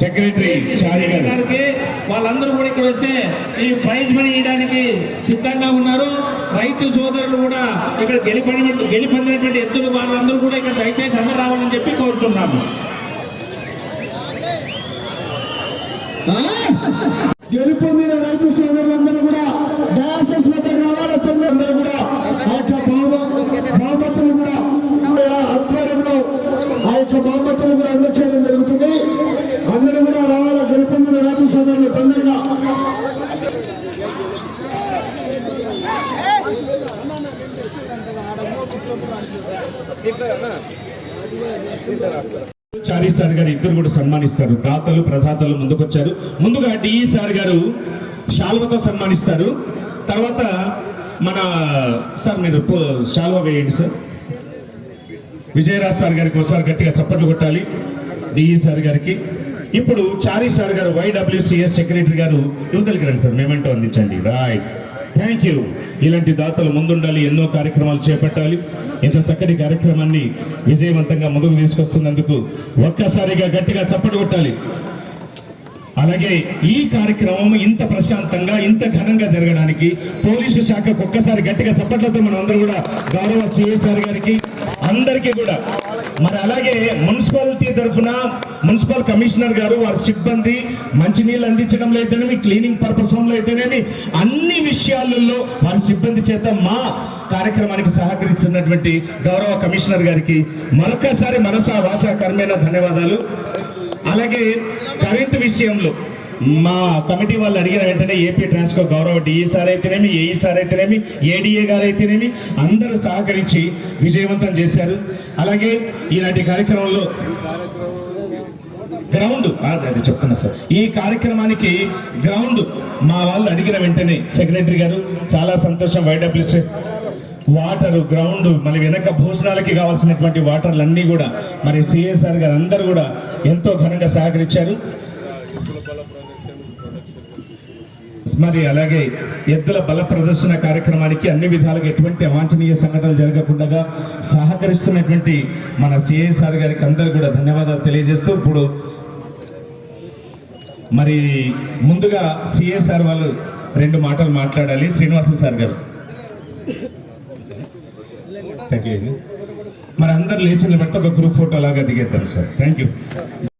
Secretary చారి గారికి వాళ్ళందరూ కూడా ఇక్కడ వస్తే ఈ ప్రైజ్ మనీ ఇవ్వడానికి సిద్ధంగా ఉన్నారు. రైతు సోదరులు కూడా ఇక్కడ గెలిపడి గెలిపొందినటువంటి ఎద్దులు వాళ్ళందరూ కూడా ఇక్కడ దయచేసి అందరూ రావాలని చెప్పి కోరుతున్నాము గెలుపొందిన రైతు సోదరులందరూ కూడా రావాలి రాజు సోదరులు తొందరగా సార్ గారు ఇద్దరు కూడా సన్మానిస్తారు. దాతలు ప్రదాతలు ముందుకొచ్చారు. ముందుగా డిఈ సార్ గారు శాల్వతో సన్మానిస్తారు. తర్వాత మన సార్ మీరు పో- శాల్వ వేయండి సార్. విజయరాజ్ సార్ గారికి ఒకసారి గట్టిగా చప్పట్లు కొట్టాలి. డిఈ సార్ గారికి. ఇప్పుడు చారి సార్ గారు వైడబ్ల్యూసిఎస్ సెక్రటరీ గారు యువతలకి రండి సార్ మేమెంటో అందించండి. రైట్ థ్యాంక్ యూ ఇలాంటి దాతలు ముందుండాలి ఎన్నో కార్యక్రమాలు చేపట్టాలి. ఇంత చక్కటి కార్యక్రమాన్ని విజయవంతంగా ముందుకు తీసుకొస్తున్నందుకు ఒక్కసారిగా గట్టిగా చప్పటి కొట్టాలి. అలాగే ఈ కార్యక్రమం ఇంత ప్రశాంతంగా ఇంత ఘనంగా జరగడానికి పోలీసు శాఖకు ఒక్కసారి గట్టిగా చప్పట్లతో మనం అందరూ కూడా గౌరవ సిఎస్ఆర్ గారికి అందరికీ కూడా మరి అలాగే మున్సిపాలిటీ తరఫున మున్సిపల్ కమిషనర్ గారు వారి సిబ్బంది మంచినీళ్ళు అందించడంలో అయితేనేమి క్లీనింగ్ పర్పస్ అయితేనేమి అన్ని విషయాలలో వారి సిబ్బంది చేత మా కార్యక్రమానికి సహకరిస్తున్నటువంటి గౌరవ కమిషనర్ గారికి మరొకసారి మనసా వాచా కర్మేణ ధన్యవాదాలు. అలాగే కరెంట్ విషయంలో మా కమిటీ వాళ్ళు అడిగిన వెంటనే ఏపీ ట్రాన్స్కో గౌరవ డిఈ సార్ అయితేనేమి ఏఈ సార్ అయితేనేమి ఏడీఏ గారు అయితేనేమి అందరూ సహకరించి విజయవంతం చేశారు. అలాగే ఈనాటి కార్యక్రమంలో గ్రౌండ్ అది చెప్తున్నా సార్. ఈ కార్యక్రమానికి గ్రౌండ్ మా వాళ్ళు అడిగిన వెంటనే సెక్రటరీ గారు చాలా సంతోషం వైడబ్ల్యూసీ వాటర్ గ్రౌండ్ మరి వెనక భోజనాలకి కావాల్సినటువంటి వాటర్లు అన్నీ కూడా మరి సిఎస్ఆర్ గారు అందరూ కూడా ఎంతో ఘనంగా సహకరించారు. మరి అలాగే ఎద్దుల బల ప్రదర్శన కార్యక్రమానికి అన్ని విధాలుగా ఎటువంటి అవాంఛనీయ సంఘటనలు జరగకుండా సహకరిస్తున్నటువంటి మన సిఐసార్ గారికి అందరు కూడా ధన్యవాదాలు తెలియజేస్తూ ఇప్పుడు మరి ముందుగా సిఎస్ఆర్ వాళ్ళు రెండు మాటలు మాట్లాడాలి. శ్రీనివాసన్ సార్ గారు. థ్యాంక్ యూ మరి అందరు లేచి నిలబడితే ఒక గ్రూప్ ఫోటో లాగా దిగేద్దాం సార్. Thank you